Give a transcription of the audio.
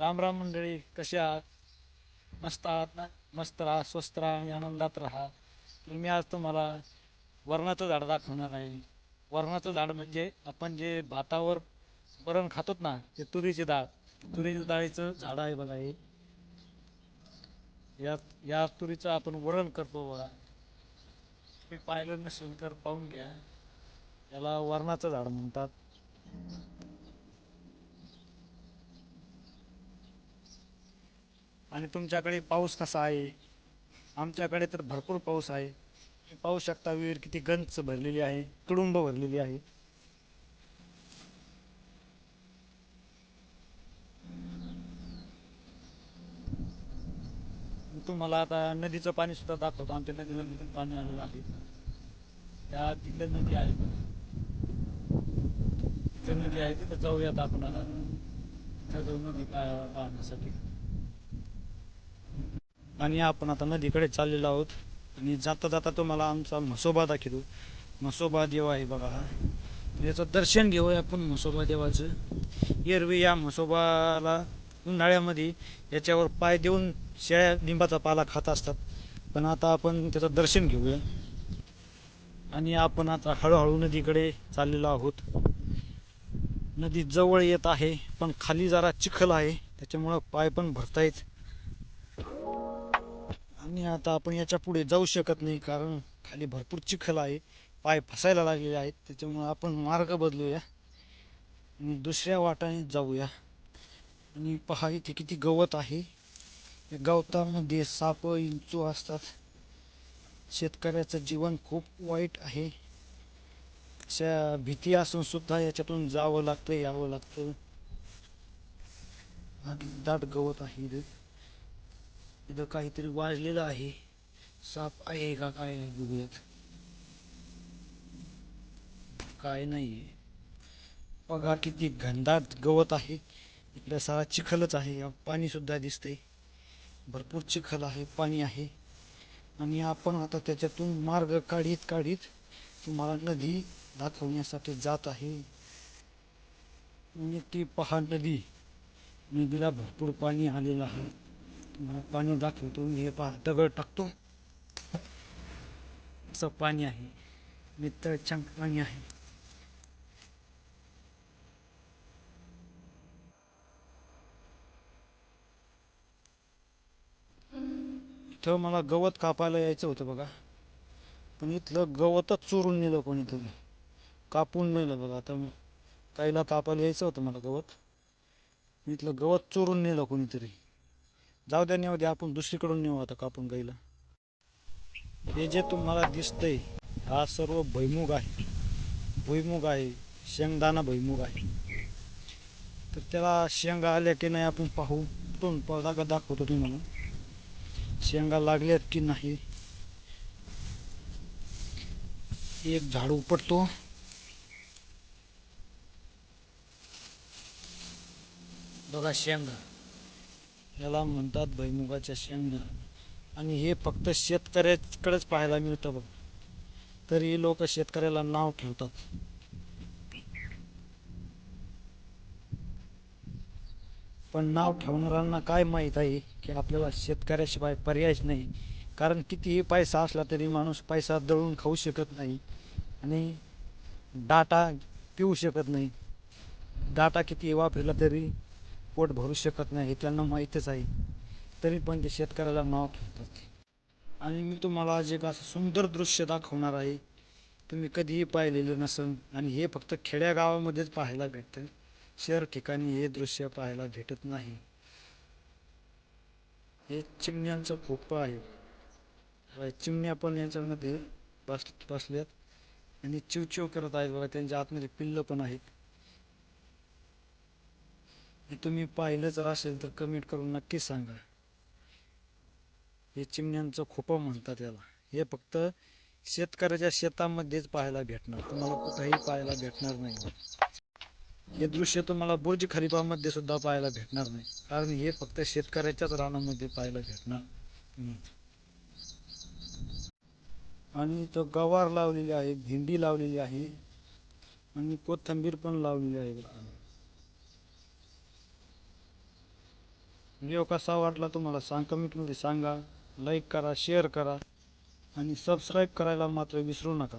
राम राम मंडळी कसे आहात? मस्त आहात ना? मस्त राहा स्वस्त राहा आणि आनंदात राहा. तर मी आज तुम्हाला वरणाचं झाड दाखवणार आहे. वरणाचं झाड म्हणजे आपण जे भातावर वरण खातोत ना ते तुरीची डाळ. तुरीच्या डाळीचं झाड आहे बघा हे. या या तुरीचं आपण वरण करतो बघा. मी पाहिलं नसेल तर पाहून घ्या. याला वरणाचं झाड म्हणतात. आणि तुमच्याकडे पाऊस कसा आहे? आमच्याकडे तर भरपूर पाऊस आहे. तुम्ही पाहू शकता विहीर किती गंच भरलेली आहे तुडुंब भरलेली आहे. तुम्हाला आता नदीचं पाणी सुद्धा दाखवतो. आमच्या नदीला नदीतून पाणी आलेलं आहे. त्या तिकडे नदी आहे तिथं नदी आहे तिथं जाऊयात आपण आता. जाऊ नदी पाहण्यासाठी. आणि आपण आता नदीकडे चाललेलो आहोत. आणि जाता जाता तुम्हाला आमचा म्हसोबा दाखवतो. म्हसोबा देव आहे बघा हा. याचं दर्शन घेऊया आपण म्हसोबा देवाचं. एरवी या म्हसोबाला उन्हाळ्यामध्ये याच्यावर पाय देऊन शेळ्या लिंबाचा पाला खात असतात. पण आता आपण त्याचं दर्शन घेऊया. आणि आपण आता हळूहळू नदीकडे चाललेलो आहोत. नदी जवळ येत आहे पण खाली जरा चिखल आहे. त्याच्यामुळं पाय पण भरतायत. आता आपण याच्यापुढे जाऊ शकत नाही कारण खाली भरपूर चिखल आहे पाय फसायला लागलेले आहेत त्याच्यामुळे आपण मार्ग बदलूया आणि दुसऱ्या वाटाने जाऊया. आणि पहा इथे किती गवत आहे. या गवतामध्ये साप इंचू असतात. शेतकऱ्याचं जीवन खूप वाईट आहे. अशा भीती असून सुद्धा याच्यातून जावं लागतं यावं लागतं. दाट गवत आहे इथं काहीतरी वाजलेलं आहे. साप आहे का काय आहे बघूयात. काय नाही बघा किती घनदाट गवत आहे. इकडे सारा चिखलच आहे. पाणी सुद्धा दिसतंय. भरपूर चिखल आहे पाणी आहे. आणि आपण आता त्याच्यातून मार्ग काढीत काढीत तुम्हाला नदी दाखवण्यासाठी जात आहे. आणि ती पहा नदी. नदीला भरपूर पाणी आलेलं आहे. पाणी दाखवतो. हे पहा दगड टाकतो. असं पाणी आहे. मित्र छान पाणी आहे. इथं मला गवत कापायला यायचं होतं बघा. पण इथलं गवतच चोरून नेलं कोणीतरी. कापून नेलं बघा. आता काहीला कापायला यायचं होतं मला गवत. इथलं गवत चोरून नेलं कोणीतरी. जाऊ द्या नेऊ द्या आपण दुसरीकडून नेऊ आता कापून गाईला. हे जे तुम्हाला दिसतंय हा सर्व भुईमुग आहे. भुईमुग आहे शेंगदाणा भुईमुग आहे. तर त्याला शेंगा आल्या की नाही आपण पाहू. पण दाखव दाखवतो तुम्हाला? शेंगा लागल्यात की नाही? एक झाड उपटतो. बघा शेंगा. याला म्हणतात भैमुगाच्या शेंगा आणि हे फक्त शेतकऱ्याकडेच पाहायला मिळतं बघ. तरी लोक शेतकऱ्याला नाव ठेवतात. पण नाव ठेवणाऱ्यांना काय माहीत आहे की आपल्याला शेतकऱ्याशिवाय पर्यायच नाही. कारण कितीही पैसा असला तरी माणूस पैसा दळून खाऊ शकत नाही. आणि डाटा पिऊ शकत नाही. डाटा किती वापरला तरी पोट भरू शकत नाही हे त्यांना माहीतच आहे. तरी पण ते शेतकऱ्याला नाव ठेवतात. आणि मी तुम्हाला आज एक असं सुंदर दृश्य दाखवणार आहे. तुम्ही कधीही पाहिलेलं नसेल आणि हे फक्त खेड्यागावामध्येच पाहायला भेटतं. शहर ठिकाणी हे दृश्य पाहायला भेटत नाही. हे चिमण्यांचं खोपं आहे. चिमण्या पण यांच्यामध्ये बस बसल्यात. आणि चिवचिव करत आहेत. बघा त्यांच्या आतमध्ये पिल्लं पण आहेत. तुम्ही पाहिलं जर असेल तर कमेंट करून नक्की सांगा. हे चिमण्यांचं खोपं म्हणतात याला. हे फक्त शेतकऱ्याच्या शेतामध्येच पाहायला भेटणार. तुम्हाला कुठंही पाहायला भेटणार नाही. हे दृश्य तुम्हाला बुर्ज खलिफामध्ये सुद्धा पाहायला भेटणार नाही. कारण हे फक्त शेतकऱ्याच्याच रानामध्ये पाहायला भेटणार. आणि तो गवार लावलेली आहे भेंडी लावलेली आहे आणि कोथंबीर पण लावलेली आहे. म्हणजे व्हिडिओ कसा वाटला तुम्हाला सांग कमेंटमध्ये सांगा लाईक करा शेअर करा आणि सबस्क्राईब करायला मात्र विसरू नका.